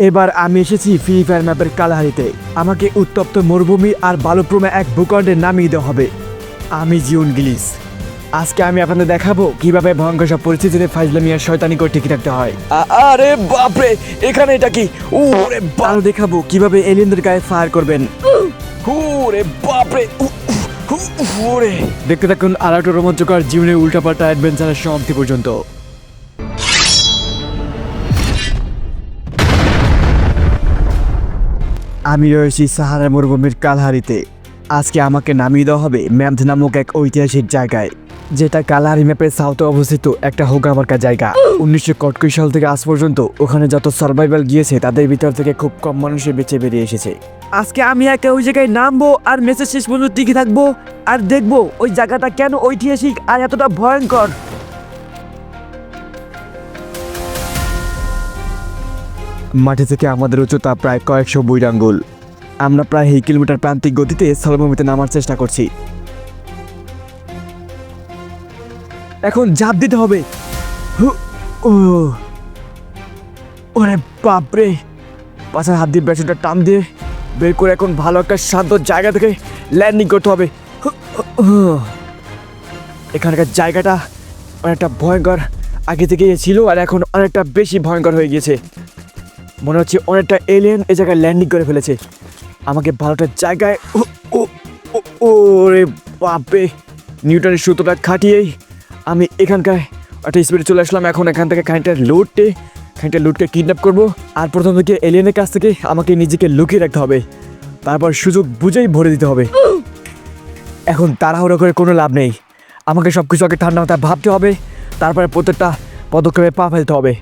এবার আমি এসেছি ফ্রি ফায়ার ম্যাপের কালাহারিতে। আমাকে উত্তপ্ত মরুভূমি আর বালুপ্রমে এক ভূখণ্ডে নামিয়ে দেওয়া হবে। আমি জিউন গিলিস। আজকে আমি আপনাদের দেখাবো কীভাবে ভয়ঙ্কর সব পরিস্থিতিতে ফাইজলামি আর শয়তানি করে টিকে থাকতে হয়। আরে বাপরে এখানে এটা কি? ওরে আরও দেখাবো কীভাবে এলিয়েনদের গায়ে ফায়ার করবেন। ওরে বাপরে দেখতে থাকুন আর একটা রোমাঞ্চকর জীবনের উল্টাপাল্টা অ্যাডভেঞ্চারের সমাপ্তি পর্যন্ত। আমি রয়েছি সাহারা মরুভূমির কালহারিতে। আজকে আমাকে নামিয়ে দেওয়া হবে ম্যামথ নামক এক ঐতিহাসিক জায়গায়, যেটা কালাহারি ম্যাপের সাউথে অবস্থিত একটা হোগামার্কা জায়গা। উনিশশো কটকুই সাল থেকে আজ পর্যন্ত ওখানে যত সার্ভাইভাল গিয়েছে, তাদের ভিতর থেকে খুব কম মানুষের বেঁচে বেরিয়ে এসেছে। আজকে আমি একা ওই জায়গায় নামবো আর মেসেজ শেষ পর্যন্ত টিকে থাকব আর দেখব ওই জায়গাটা কেন ঐতিহাসিক আর এতটা ভয়ঙ্কর। মাঠে থেকে আমাদের উচ্চতা প্রায় কয়েকশো বৈরাঙ্গুল। আমরা প্রায় এই কিলোমিটার প্রান্তিক গতিতে স্থলভূমিতে নামার চেষ্টা করছি। এখন ঝাঁপ দিতে হবে। ওরে বাপরে। পাশার হাত দিয়ে ব্যাসটা টান দিয়ে বের করে এখন ভালো একটা শান্ত জায়গা থেকে ল্যান্ডিং করতে হবে। এখানকার জায়গাটা অনেকটা ভয়ঙ্কর। আগে থেকে ছিল আর এখন অনেকটা বেশি ভয়ঙ্কর হয়ে গিয়েছে। মনে হচ্ছে অনেকটা এলিয়েন এই জায়গায় ল্যান্ডিং করে ফেলেছে। আমাকে ভালোটা জায়গায় ও ওরে বাপরে। নিউটনের সুতোটা খাটিয়েই আমি এখানকার একটা স্পিডে চলে আসলাম। এখন এখান থেকে খানিকটা লুটে খানিকটা লুটকে কিডন্যাপ করব। আর প্রথম থেকে এলিয়েনের কাছ থেকে আমাকে নিজেকে লুকিয়ে রাখতে হবে। তারপর সুযোগ বুঝেই ভরে দিতে হবে। এখন তাড়াহুড়ো করে কোনো লাভ নেই। আমাকে সব কিছু আগে ঠান্ডা মাথায় ভাবতে হবে। তারপরে প্রত্যেকটা পদক্ষেপে পা ফেলতে হবে।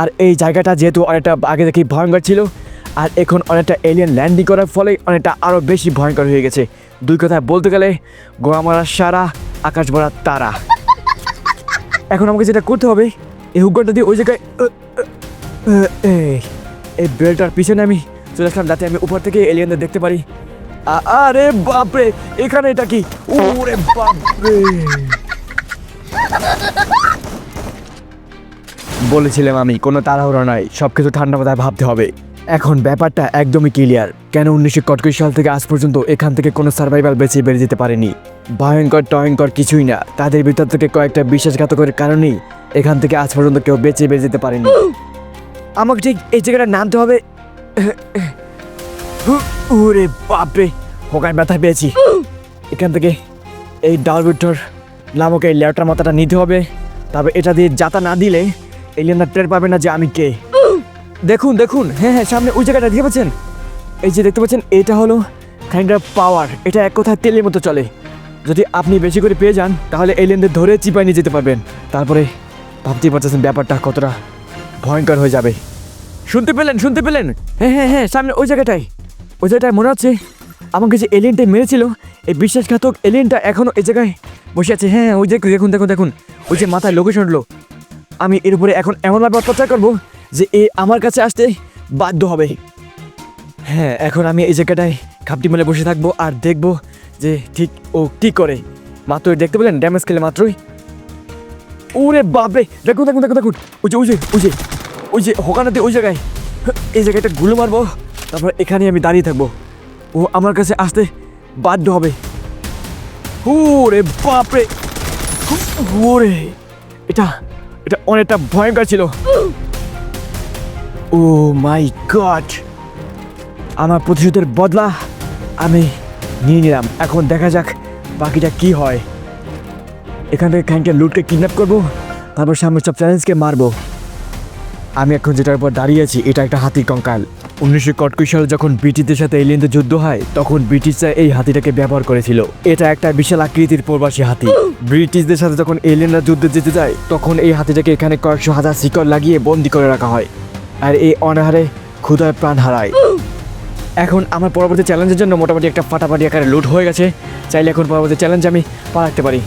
আর এই জায়গাটা যেহেতু অনেকটা আগে থেকেই ভয়ঙ্কর ছিল, আর এখন অনেকটা এলিয়েন ল্যান্ডিং করার ফলে অনেকটা আরও বেশি ভয়ঙ্কর হয়ে গেছে। দুই কথায় বলতে গেলে, গোয়া মারা সারা, আকাশ ভরা তারা। এখন আমাকে যেটা করতে হবে, এই হুকটা দিয়ে ওই জায়গায় এই বেলটার পিছনে আমি চলে আসলাম, যাতে আমি উপর থেকে এলিয়েনদের দেখতে পারি। আরে বাপরে, এখানে এটা কি? ওরে বাপরে। বলেছিলাম আমি, কোনো তাড়াহুড়ো নয় সব কিছু ঠান্ডা মাথায় ভাবতে হবে। এখন ব্যাপারটা একদমই ক্লিয়ার কেন উনিশশো কটকুশ সাল থেকে আজ পর্যন্ত এখান থেকে কোনো সার্ভাইভাল বেঁচে বেরিয়ে যেতে পারেনি? ভয়ঙ্কর, টয়ঙ্কর কিছুই না। তাদের ভিতর থেকে কয়েকটা বিশ্বাসঘাতকের কারণেই এখান থেকে আজ পর্যন্ত কেউ বেঁচে বেরিয়ে যেতে পারেনি। আমাকে ঠিক এই জায়গাটা নামতে হবে। ওরে বাপরে হোকায় ব্যথা পেয়েছি। এখান থেকে এই ডালবিটর নামক এই লেয়ারটার মাথাটা নিতে হবে। তবে এটা দিয়ে যাতা না দিলে এলিয়েনরা টের পাবে না যে আমি কে। দেখুন দেখুন। হ্যাঁ হ্যাঁ সামনে ওই জায়গাটা দেখতে পাচ্ছেন? এই যে দেখতে পাচ্ছেন এটা হলো খানিকটা পাওয়ার এটা এক কথায় তেলের মতো চলে। যদি আপনি বেশি করে পেয়ে যান তাহলে এলিয়েনদের ধরে চিপায় নিয়ে যেতে পারবেন। তারপরে ভাবতেই পারতেছেন ব্যাপারটা কতটা ভয়ঙ্কর হয়ে যাবে। শুনতে পেলেন শুনতে পেলেন? হ্যাঁ হ্যাঁ হ্যাঁ সামনে ওই জায়গাটায়। ওই জায়গাটায় মনে হচ্ছে আমাকে যে এলিয়েনটা মেরেছিল এই বিশ্বাসঘাতক এলিয়েনটা এখনও এই জায়গায় বসে আছে। হ্যাঁ হ্যাঁ, ওই দেখুন দেখুন দেখুন দেখুন। ওই যে মাথায় লোকেশন উঠল। আমি এর উপরে এখন এমনভাবে অত্যাচার করব যে এ আমার কাছে আসতে বাধ্য হবে। হ্যাঁ এখন আমি এই জায়গাটায় খাপটি মেলে বসে থাকব আর দেখব যে ঠিক ও কি করে। মাত্রই দেখতে পেলেন ড্যামেজ খেলে মাত্রই। ওরে বাপরে! দেখুন দেখুন দেখুন দেখুন। ওই যে ওই যে ওই যে ওই যে, হোকানাতে ওই জায়গায়। এই জায়গাটা গুলো মারবো, তারপর এখানে আমি দাঁড়িয়ে থাকব। ও আমার কাছে আসতে বাধ্য হবে। ওরে বাপরে! ওরে! এটা এটা অনেকটা ভয়ঙ্কর ছিল। Oh my god. আমার প্রতিশোধের বদলা আমি নিয়ে নিলাম। এখন দেখা যাক বাকিটা কি হয়। এখান থেকে খানকে লুটকে কিডন্যাপ করব, তারপর সামনে সব চ্যালেঞ্জকে মারবো। আমি এখন যেটার উপর দাঁড়িয়ে আছি, এটা একটা হাতির কঙ্কাল। উনিশশো কটকুই সালে যখন ব্রিটিশদের সাথে এলিয়েনদের যুদ্ধ হয়, তখন ব্রিটিশরা এই হাতিটাকে ব্যবহার করেছিল। এটা একটা বিশাল আকৃতির প্রবাসী হাতি। ব্রিটিশদের সাথে যখন এলিয়েনরা যুদ্ধে যেতে যায়, তখন এই হাতিটাকে এখানে কয়েকশো হাজার শিকড় লাগিয়ে বন্দি করে রাখা হয় আর এই অনাহারে ক্ষুধায় প্রাণ হারায়। এখন আমার পরবর্তী চ্যালেঞ্জের জন্য মোটামুটি একটা ফাটাফাটি আকারে লুট হয়ে গেছে। চাইলে এখন পরবর্তী চ্যালেঞ্জ আমি পা রাখতে পারি।